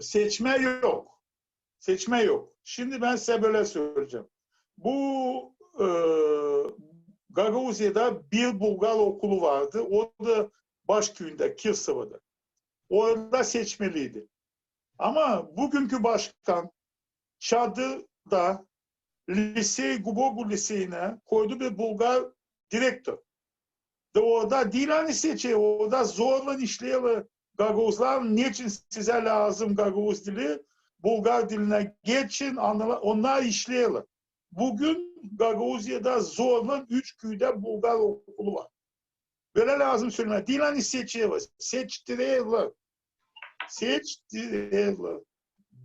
Seçme yok. Seçme yok. Şimdi ben size böyle söyleyeceğim. Bu e, Gagavuzya'da bir Bulgar okulu vardı. O da başköyünde, Kirsova'da. Orada seçmeliydi. Ama bugünkü başkan Çadır'da Lise Gubogu Liseyi'ne koydu bir Bulgar direktör. De orada değil hani seçiyor, orada zorla işleyelim Gagavuzlar niçin size lazım Gagavuz dili? Bulgar diline geçin, onlar işleyelim. Bugün Gagavuzya'da zorla üç köyde Bulgar okulu var. Böyle lazım söyleme. Değil hani seçiyor, seçtirelim. Seçtirelim.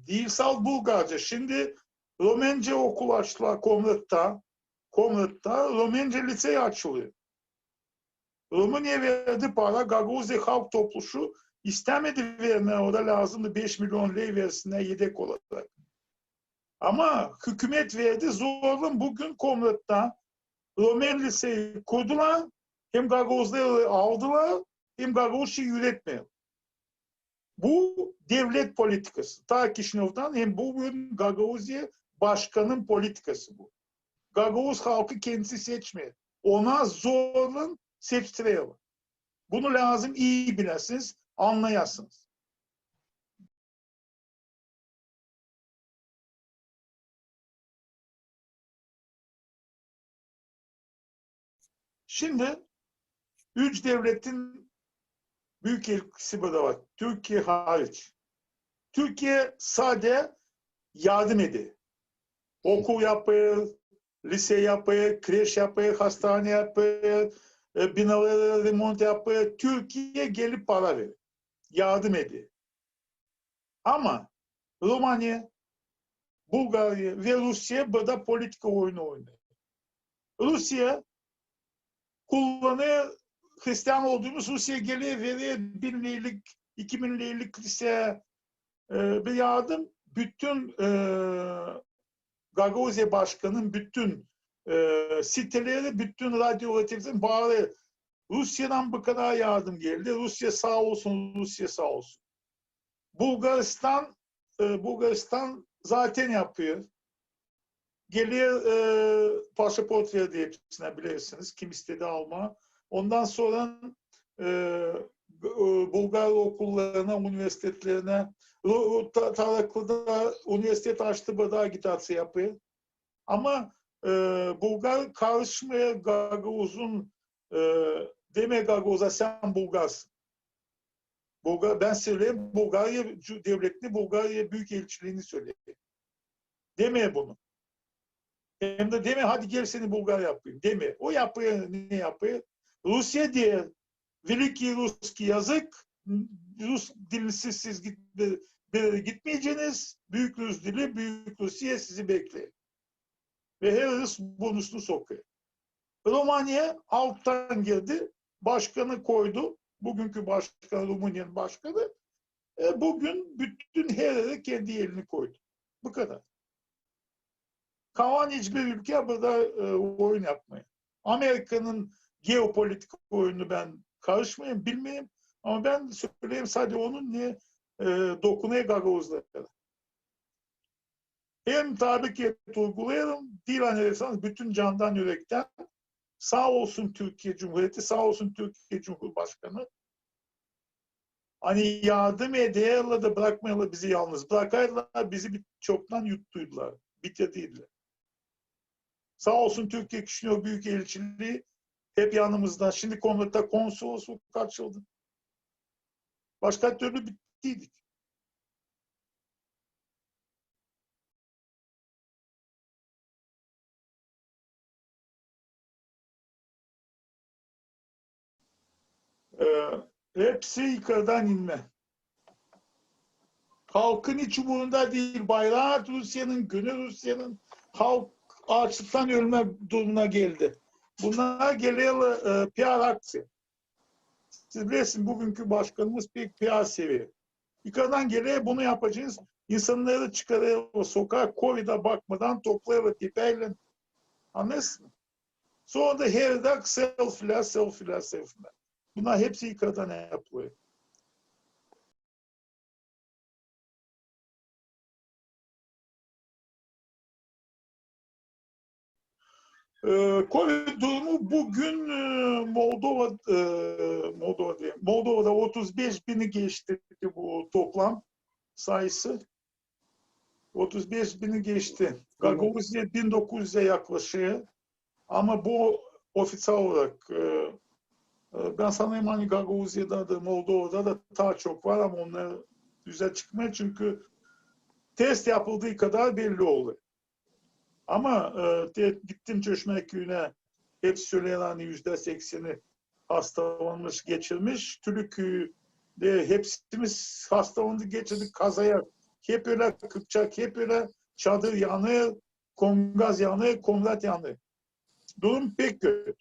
Dilsal Bulgarca. Şimdi Romence okul açtılar Komrut'ta. Komrut'ta Romence liseyi açılıyor. Romanya verdi para, Gagavuzya Halk Topluşu istemedi vermeye, o da lazımdı 5 milyon lira versinler yedek olarak. Ama hükümet verdi, zorla bugün Komrut'ta Romen Liseyi kurdular, hem Gagavuzları aldılar, hem Gagavuzçı üretmiyor. Bu devlet politikası. Ta Kişinev'den hem bugün Gagavuzya başkanın politikası bu. Gagavuz halkı kendisi seçmiyor. Ona zorla seçtiriyorlar. Bunu lazım iyi bilesiniz, anlayasınız. Şimdi üç devletin büyük ilgisi burada var. Türkiye hariç. Türkiye sade yardım ediyor. Okul yapıyor, lise yapıyor, kreş yapıyor, hastane yapıyor, e, binaları remont yapıyor. Türkiye gelip para veriyor. Yardım ediyor. Ama Romanya, Bulgarya ve Rusya burada politika oyunu oynuyor. Rusya kullanıyor Hristiyan olduğumuz Rusya geliyor veriyor bin liralık, iki bin lise e, bir yardım. Bütün e, Gagavuzya Başkanı'nın bütün e, siteleri, bütün radyo üreticilerin bağlı. Rusya'dan bu kadar yardım geldi. Rusya sağ olsun, Rusya sağ olsun. Bulgaristan, e, Bulgaristan zaten yapıyor. Geliyor e, pasaport verdi hepsine bilirsiniz. Kim istedi alma. Ondan sonra e, e, Bulgar okullarına, üniversitelerine Taraklı'da üniversite açtı, burada agitasiya yapıyor. Ama e, Bulgar karışmaya Gagavuz'un e, deme Gagavuz'a sen Bulgarsın. Bulgar, ben söyleyeyim Bulgarya devletini, Bulgarya Büyükelçiliğini söyleyeyim. Deme bunu. Hem de deme hadi gel seni Bulgar yapayım. Deme. O yapıyor ne yapıyor? Rusya diye Veliki Ruski yazık. Rus dilsiz siz git, bir gitmeyeceğiniz. Büyük Rus dili, Büyük Rusya sizi bekliyor. Ve her Rus bonusunu sokuyor. Romanya alttan girdi. Başkanı koydu. Bugünkü başkan Rumanya'nın başkanı. E, bugün bütün her yere kendi elini koydu. Bu kadar. Kalan hiçbir ülke burada e, oyun yapmıyor. Amerika'nın geopolitik oyunu ben karışmayayım, bilmeyeyim. Ama ben söyleyeyim sadece onun niye e, dokunuyor Gagavuzlara. Hem tabikiyet uygulayalım, değil anlayırsanız bütün candan yürekten sağ olsun Türkiye Cumhuriyeti, sağ olsun Türkiye Cumhurbaşkanı. Hani yardım ediyorlar da bırakmayalar bizi yalnız. Bırakaydılar bizi bir çoktan yuttuydular. Bitirdiler. Sağ olsun Türkiye Kişinöv Büyükelçiliği hep yanımızda. Şimdi konuda konsolosluk açıldı. Başka türlü bittiydik. Ee, hepsi yukarıdan inme. Halkın hiç umurunda değil. Bayrağı Rusya'nın, günü Rusya'nın halk açlıktan ölme durumuna geldi. Bunlar geliyor e, PR aksi. Siz bilirsiniz bugünkü başkanımız bir PR seviyor. Yukarıdan geliyor bunu yapacağız. İnsanları çıkarıyor sokağa Covid'e bakmadan toplayıyor tipeyle. Anladınız mı? Sonra da her dak selfie'ler, selfie'ler, selfie'ler. Bunlar hepsi İKA'dan yapılıyor. Ee, Covid durumu bugün e, Moldova e, Moldova diyeyim, Moldova'da 35 bini geçti bu toplam sayısı. 35 bini geçti. Gagavuzya 1900'e yaklaşıyor. Ama bu ofisyal olarak e, ben sanırım hani Gagavuzya'da da Moldova'da da daha çok var ama onlar düze çıkmıyor çünkü test yapıldığı kadar belli oldu. Ama e, de- gittim Çeşme köyüne hep söyleyen hani yüzde sekseni hastalanmış, geçirmiş. Tülü köyde hepsimiz hastalandı, geçirdik kazaya. Hep öyle Kıpçak, hep öyle çadır yanıyor, komgaz yanıyor, komrat yanıyor. Durum pek kötü.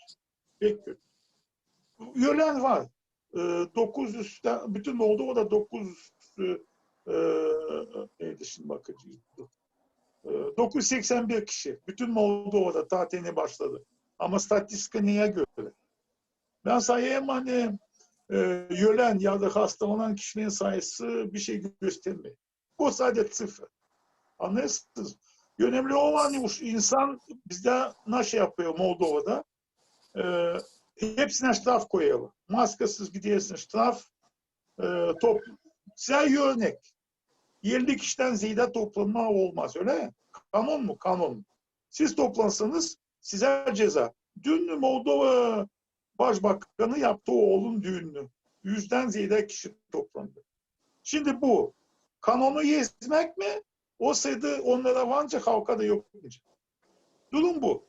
Pek kötü. Ölen var. E, 900, 'ten- bütün Moldova'da 900 e, neydi şimdi bakacağız. E, 981 kişi. Bütün Moldova'da tatili başladı. Ama statistika neye göre? Ben sayayım hani e, ölen ya da hastalanan kişinin sayısı bir şey göstermiyor. Bu sadece sıfır. Anlıyorsunuz? Önemli olan insan bizde nasıl yapıyor Moldova'da? E, hepsine ştraf koyuyorlar. Maskesiz gidiyorsun ştraf. E, top. Size örnek. 50 kişiden ziyade toplanma olmaz öyle mi? Kanun mu? Kanun. Siz toplansanız size ceza. Dün Moldova Başbakanı yaptı oğlun düğününü. Yüzden ziyade kişi toplandı. Şimdi bu kanonu yezmek mi? O sayıda onlara vanca halka da yok. Durum bu.